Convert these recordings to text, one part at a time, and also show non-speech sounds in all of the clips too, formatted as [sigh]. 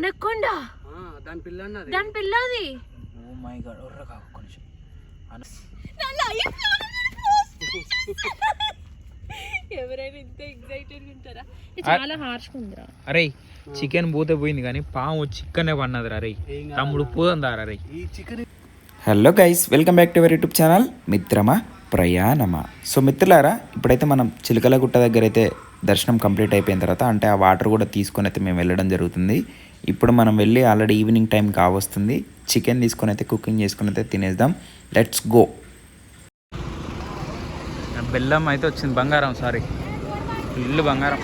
Anaconda. దాని పిల్ల అన్నది దాని పిల్లది. ఓ మై గాడ్ ఒర్ర కాకు కొంచెం ఎవరైనా ఇంత ఎగ్జైటెడ్ ఉంటారా? చాలా హార్ష్ ఉందిరా. అరే చికెన్ పోతే పోయింది కానీ పాము చికెన్ పన్నది రే. తమ్ముడు పోదందారా రే ఈ chicken hello guys welcome back to our YouTube channel మిత్రమా ప్రయాణమా సో మిత్రులారా ఇప్పుడైతే మనం చిలకల గుట్ట దగ్గర అయితే దర్శనం కంప్లీట్ అయిపోయిన తర్వాత అంటే ఆ వాటర్ కూడా తీసుకొని అయితే మేము వెళ్ళడం జరుగుతుంది. ఇప్పుడు మనం వెళ్ళి ఆల్రెడీ ఈవినింగ్ టైం కావస్తుంది. చికెన్ తీసుకొని అయితే కుకింగ్ చేసుకుని అయితే తినేద్దాం లెట్స్ గో బెల్లం అయితే వచ్చింది బంగారం సారీ ఇల్లు బంగారం.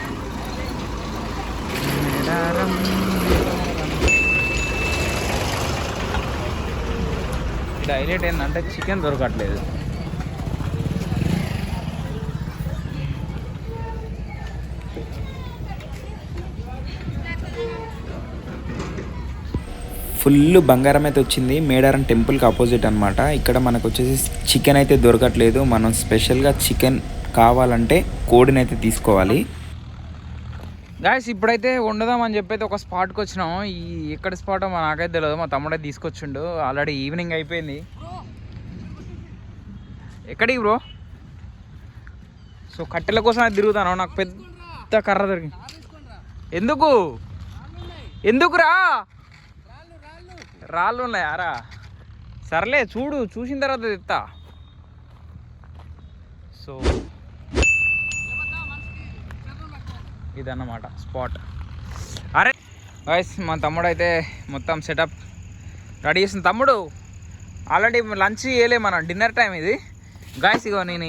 ఇక్కడ హైలైట్ ఏంటంటే చికెన్ దొరకట్లేదు. ఫుల్ బంగారం అయితే వచ్చింది. మేడారం టెంపుల్కి ఆపోజిట్ అనమాట ఇక్కడ మనకు వచ్చేసి చికెన్ అయితే దొరకట్లేదు. మనం స్పెషల్గా చికెన్ కావాలంటే కోడిని అయితే తీసుకోవాలి. గాయస్ ఇప్పుడైతే వండుదాం అని చెప్పి అయితే ఒక స్పాట్కి వచ్చినాం. ఈ ఎక్కడ స్పాట్ మా నాకైతే తెలియదు మా తమ్ముడే తీసుకొచ్చిండు. ఆల్రెడీ ఈవినింగ్ అయిపోయింది. ఎక్కడికి బ్రో? సో కట్టెల కోసం తిరుగుతాను? నాకు పెద్ద కర్ర దొరికింది ఎందుకు? ఎందుకురా? రాళ్ళు ఉన్నాయారా సర్లే చూడు చూసిన తర్వాత తెస్తా సో ఇదన్నమాట స్పాట్. అరే వాయిస్ మా తమ్ముడు అయితే మొత్తం సెటప్ రెడీ చేసిన తమ్ముడు ఆల్రెడీ లంచ్ చేయలే మనం డిన్నర్ టైం ఇది. గాయస్ ఇగో నేను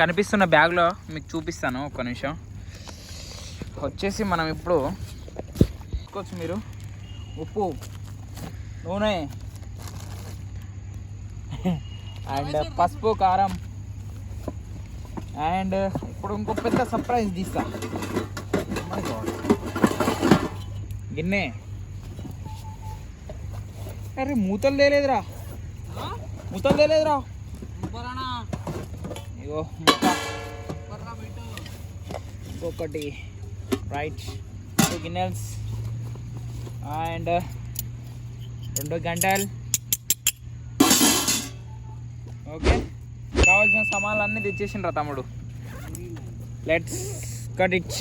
కనిపిస్తున్న బ్యాగ్లో మీకు చూపిస్తాను ఒక్క నిమిషం. వచ్చేసి మనం ఇప్పుడు తీసుకోవచ్చు మీరు. ఉప్పు. నూనె అండ్ పసుపు కారం. అండ్ ఇప్పుడు ఇంకో పెద్ద సర్ప్రైజ్ తీస్తా. గిన్నె. అరే మూతలు తేలేదురా. మూతలు తేలేదురా. ఇగో ఇంకొకటి. రైట్. టూ గిన్నెల్స్. అండ్ రెండు గంటలు. ఓకే. కావాల్సిన సామాన్లు అన్నీ తెచ్చేసిండ్రా తమ్ముడు. Let's cut it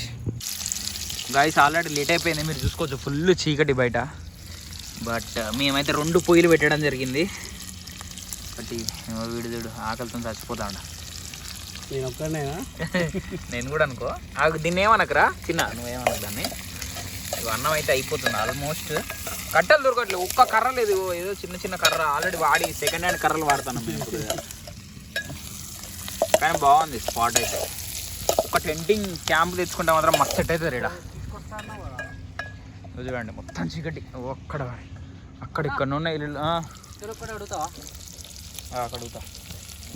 guys already late అయిపోయింది. మీరు చూసుకోవచ్చు ఫుల్ చీకటి బయట. బట్ మేమైతే రెండు పొయ్యిలు పెట్టడం జరిగింది. బట్ ఈ వీడు చూడు ఆకలితో చచ్చిపోతాడు. నేను ఒక్కనేనా [laughs] నేను కూడా అనుకో. దీన్ని ఏమనకరా చిన్న నువ్వేమనకు దాన్ని? అన్నం అయితే అయిపోతుంది ఆల్మోస్ట్ కట్టెలు దొరకట్లేదు. ఒక్క కర్ర లేదు. ఏదో చిన్న చిన్న కర్ర ఆల్రెడీ వాడి సెకండ్ హ్యాండ్ కర్రలు వాడతాను మేము ఇప్పుడు. కానీ బాగుంది స్పాట్ అయితే. ఒక టెంటింగ్ క్యాంప్ తెచ్చుకుంటే మాత్రం మస్తు సెట్ అవుతుంది రీడ. చూడండి మొత్తం చీకటి. ఒక్కడ అక్కడ ఇక్కడ ఉన్న ఇల్లు. ఇక్కడ అక్కడ అడుగుతా.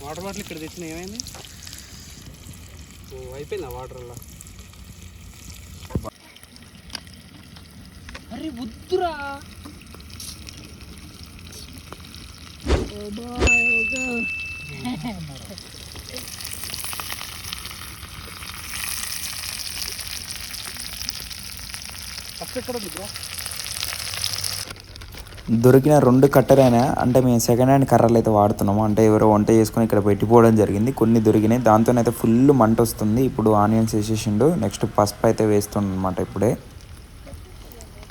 వాటర్ బాటిల్ ఇక్కడ తెచ్చిన ఏమైంది? అయిపోయిందా వాటర్ అలా? వద్దురా. దొరికిన రెండు కట్టెలైనా అంటే మేము సెకండ్ హ్యాండ్ కర్రలు అయితే వాడుతున్నాము. అంటే ఎవరో వంట చేసుకొని ఇక్కడ పెట్టిపోవడం జరిగింది. కొన్ని దొరికినాయి. దాంతోనైతే ఫుల్ మంట వస్తుంది. ఇప్పుడు ఆనియన్స్ వేసేసిండు. నెక్స్ట్ పసుపు అయితే వేస్తుండ అనమాట ఇప్పుడే.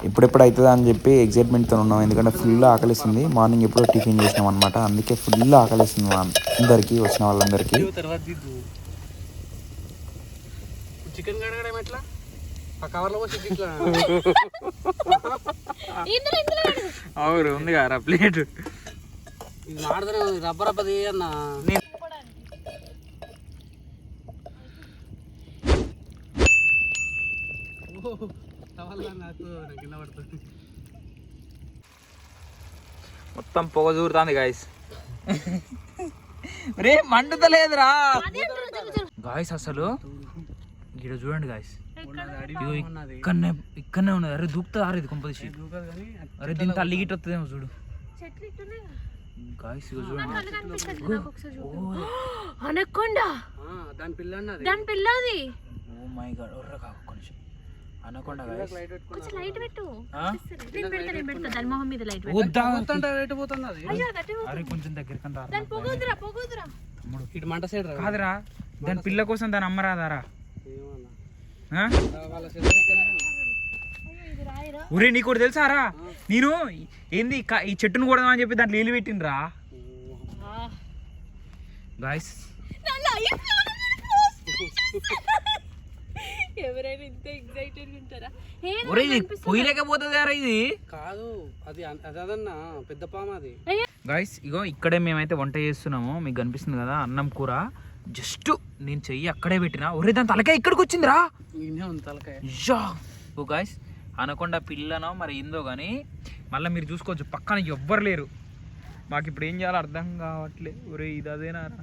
ఇప్పుడెప్పుడు అవుతుందా అని చెప్పి ఎగ్జైట్మెంట్తో ఉన్నాం. ఎందుకంటే ఫుల్ ఆకలిస్తుంది మార్నింగ్ ఎప్పుడో టిఫిన్ చేసినాం అనమాట అందుకే ఫుల్ ఆకలిస్తుంది మా అందరికీ వచ్చిన వాళ్ళందరికీ. చికెన్ కడగడం ఎట్లా? ఆ కవర్లో పోసి ఇట్లా. ఇందులో ఇందులో అవును ఉంది కదా ప్లేట్. ఇది మాడదనే రబ్బ రబ్బ తీయన్న నాకు నాకు కింద పడుతుంది. మొత్తం పొగ చూరుతుంది గాయస్ [laughs] రే మండుతలేదురా. గాయస్ అసలు ఇక్కడ చూడండి గాయస్ ఇక్కడనే ఇక్కడనే ఉన్నది. అరే దూకుతుంది అరే ఇది కొంపదీసి అరే దీని తల్లి గిట్ట వస్తుందేమో చూడు. గాయస్ ఇగో చూడండి. [gasps] అనకొండ. ఆ, దాని పిల్ల అన్నది. దాని పిల్లది. ఓ మై గాడ్ ఒర్ర కాకు కొంచెం అనకుండా లైట్ పెట్టుకున్నా కొంచెం లైట్ పెట్టు ఆ? నేను పెడతా నేను పెడతా దాని మొహం మీద లైట్ పెట్టు వద్దా పోతుంటే ఎటు పోతుంది అది అయ్యో అదటే అరే కొంచెం దగ్గరికి రా దాని పొగుదురా పొగుదురా తమ్ముడు ఇటు మంట సైడ్ రా కాదురా దాని పిల్ల కోసం దాని అమ్మరాదారా ఏమన్నా ఆ? వాళ్ళ సిద్ధం అయ్యో ఇది రాయిరా ఒరే నీకు ఒకటి తెలుసారా నేను ఏంది క- ఈ చెట్టును కూడా అని చెప్పి దాంట్లో నీళ్ళు పెట్టినరా గాయస్ ఎవరైనా ఇంత ఎగ్జైటెడ్ ఉంటారా? ఏదో ఒరే ఇది కాదు అది అదన్నా పెద్ద పాము అది. గాయస్ ఇగో ఇక్కడే మేమైతే వంట చేస్తున్నాము మీకు కనిపిస్తుంది కదా అన్నం కూర. జస్ట్ నేను చెయ్యి అక్కడే పెట్టినా. ఒరే దాని తలకాయ ఇక్కడికి వచ్చిందిరా. తలకాయ. యా. ఓ గాయస్ అనకొండ పిల్లనో మరి ఏందో కానీ మళ్ళీ మీరు చూసుకోవచ్చు పక్కన ఎవ్వరు లేరు. మాకు ఇప్పుడు ఏం చేయాలో అర్థం కావట్లే. ఒరే ఇది అదేనారా?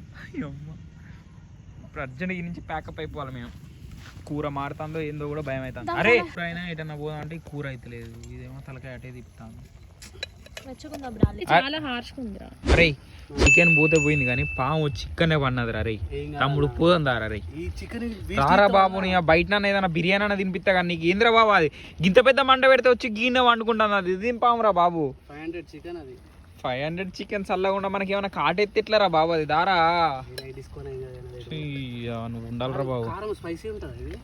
అమ్మ. ఇప్పుడు అర్జెంట్ ఈ నుంచి ప్యాకప్ అయిపోవాలి మేము. కూర మారుతుందో ఏందో కూడా భయం అవుతుంది. అరే ఎప్పుడైనా ఎటన్నా పోదాం అంటే కూర అయితే లేదు ఇదేమో తలకాయ అటే తిప్పుతాను అరే చికెన్ పోతే పోయింది కానీ పాము వచ్చి ఇక్కడనే పన్నదిరా రే. తమ్ముడు పోదాం దారా రే ఈ చికెన్ రారా బాబు నీ బయట ఏదైనా బిర్యానీ అన్న తినిపిస్తా కానీ నీకు ఏంద్రా బాబు అది? గింత పెద్ద మంట పెడితే వచ్చి గీనె వండుకుంటాను అది. ఇది పామురా బాబు. ఫైవ్ హండ్రెడ్ చికెన్ అది. ఫైవ్ హండ్రెడ్ చికెన్ చల్లకుండా మనకి ఏమైనా కాటెత్తిట్లరా బాబు అది? దారా. ఆ, నువ్వు ఉండాలిరా బాబు. కారం స్పైసీ ఉంటుంది ఇది?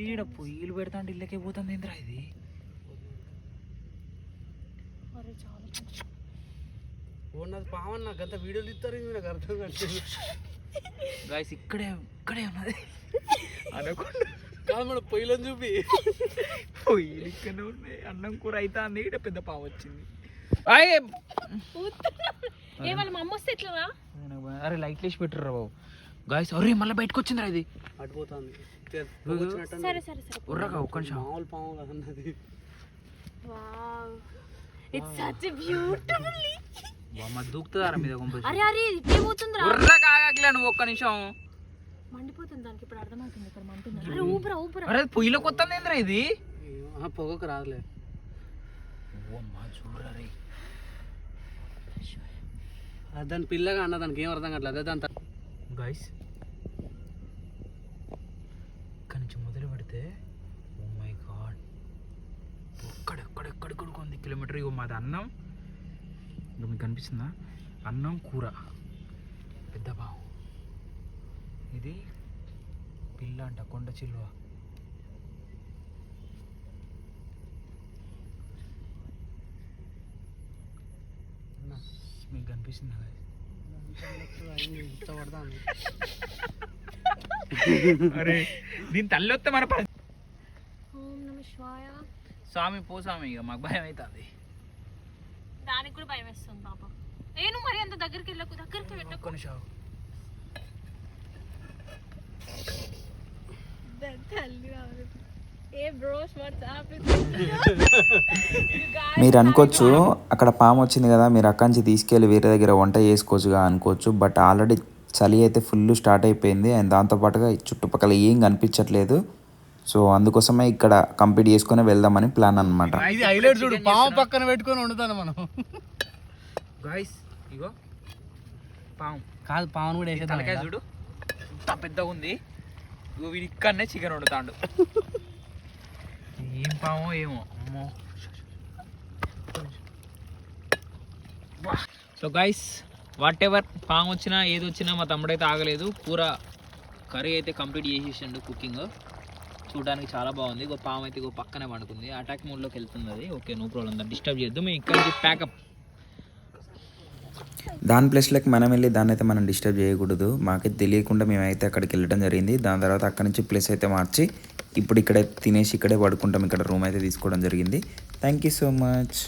ఈడ పొయ్యిలు పెడతా అంటే ఇళ్ళకే పోతుంది ఏంద్రా ఇది? ఓన్నది పాము అన్న గంత వీడియోలు ఇస్తారు ఇది నాకు అర్థం కాదు గాయస్ ఇక్కడే ఇక్కడే ఉన్నది. అనుకోండి కాదు మన పొయ్యిలో చూపి. పొయ్యిలు ఇక్కడే ఉన్నాయి. అన్నం కూర అయితే అంది ఈడ పెద్ద పాము వచ్చింది. ఆయ్! ఏ వాళ్ళ మా అమ్మ వస్తే ఎట్లా అరే లైట్లు వేసి పెట్టుర్రా బాబు. గాయస్ అరే మళ్ళీ బయటకు వచ్చిందిరా ఇది. అటుపోతుంది సరే సరే సరే. ఉర్రగా ఒక్క నిమిషం. మామూలు పాము కదన్నది వావ్. ఇట్స్ సచ్ బ్యూటిఫుల్ బామ్మ దూకుతుందారా మీద అరే అరే పోతుందిరా నువ్వు ఒక్క నిమిషం. మండిపోతుంది దానికి ఇప్పుడు అర్థమవుతుంది ఇక్కడ మంటుంది అరే ఊపిరా ఊపిరా. అరే పొయ్యిలోకి వస్తుంది ఏంద్రా ఇది? ఆ, పొగకు రాదులే. అది దాని పిల్లగా అన్న దానికి ఏం అర్థం కావట్లేదు. అదే దాని గాయస్ ఇక్కడి నుంచి మొదలు పెడితే ఓ మై గాడ్ ఎక్కడెక్కడెక్కడికి ఉంది కిలోమీటర్. ఇగో మాది అన్నం. ఇంకా మీకు కనిపిస్తుందా? అన్నం కూర. పెద్ద బావు. ఇది పిల్ల అంట కొండ చిల్వ. మీకు కనిపిస్తుందా? అరే దీని తల్లి వస్తే మన స్వామి పో స్వామి ఇక మాకు భయం అవుతుంది దానికి కూడా భయం వేస్తుంది పాప. నేను మరి అంత దగ్గరికి వెళ్ళకు దగ్గరికి వెళ్ళకు ఒక్క నిమిషం ఏ బ్రోస్ వాట్సాప్ [laughs] మీరు అనుకోవచ్చు అక్కడ పాము వచ్చింది కదా మీరు అక్కడి నుంచి తీసుకెళ్ళి వేరే దగ్గర వంట చేసుకోవచ్చుగా అనుకోవచ్చు బట్ ఆల్రెడీ చలి అయితే ఫుల్ స్టార్ట్ అయిపోయింది అండ్ దాంతోపాటుగా చుట్టుపక్కల ఏం కనిపించట్లేదు. సో అందుకోసమే ఇక్కడ కంప్లీట్ చేసుకొని వెళ్దామని ప్లాన్ అనమాట ఇది హైలైట్ చూడు పాము పక్కన పెట్టుకొని వండుతాను మనం. గాయస్ ఇగో పాము. కాదు పామును కూడా ఈ తలకాయ చూడు ఇంత పెద్దగా ఉంది. ఇగో వీడి ఇక్కడనే చికెన్ వండుతాడు. ఏం పామో ఏమో? అమ్మో. సో గైస్ వాట్ ఎవర్ పాము వచ్చినా ఏది వచ్చినా మా తమ్ముడైతే ఆగలేదు. కూర కర్రీ అయితే కంప్లీట్ చేసేసిండు కుకింగ్ చూడడానికి చాలా బాగుంది. ఇక పాము అయితే ఇక పక్కనే పండుకుంది. అటాక్ మోడ్లోకి వెళ్తుంది అది ఓకే నో ప్రాబ్లం దాన్ని డిస్టర్బ్ చేద్దాం మేము ఇక్కడ నుంచి ప్యాకప్ దాని ప్లేస్లోకి మనం వెళ్ళి దాన్ని అయితే మనం డిస్టర్బ్ చేయకూడదు. మాకైతే తెలియకుండా మేమైతే అక్కడికి వెళ్ళడం జరిగింది. దాని తర్వాత అక్కడి నుంచి ప్లేస్ అయితే మార్చి ఇప్పుడు ఇక్కడే తినేసి ఇక్కడే పడుకుంటాం. ఇక్కడ రూమ్ అయితే తీసుకోవడం జరిగింది. Thank you so much.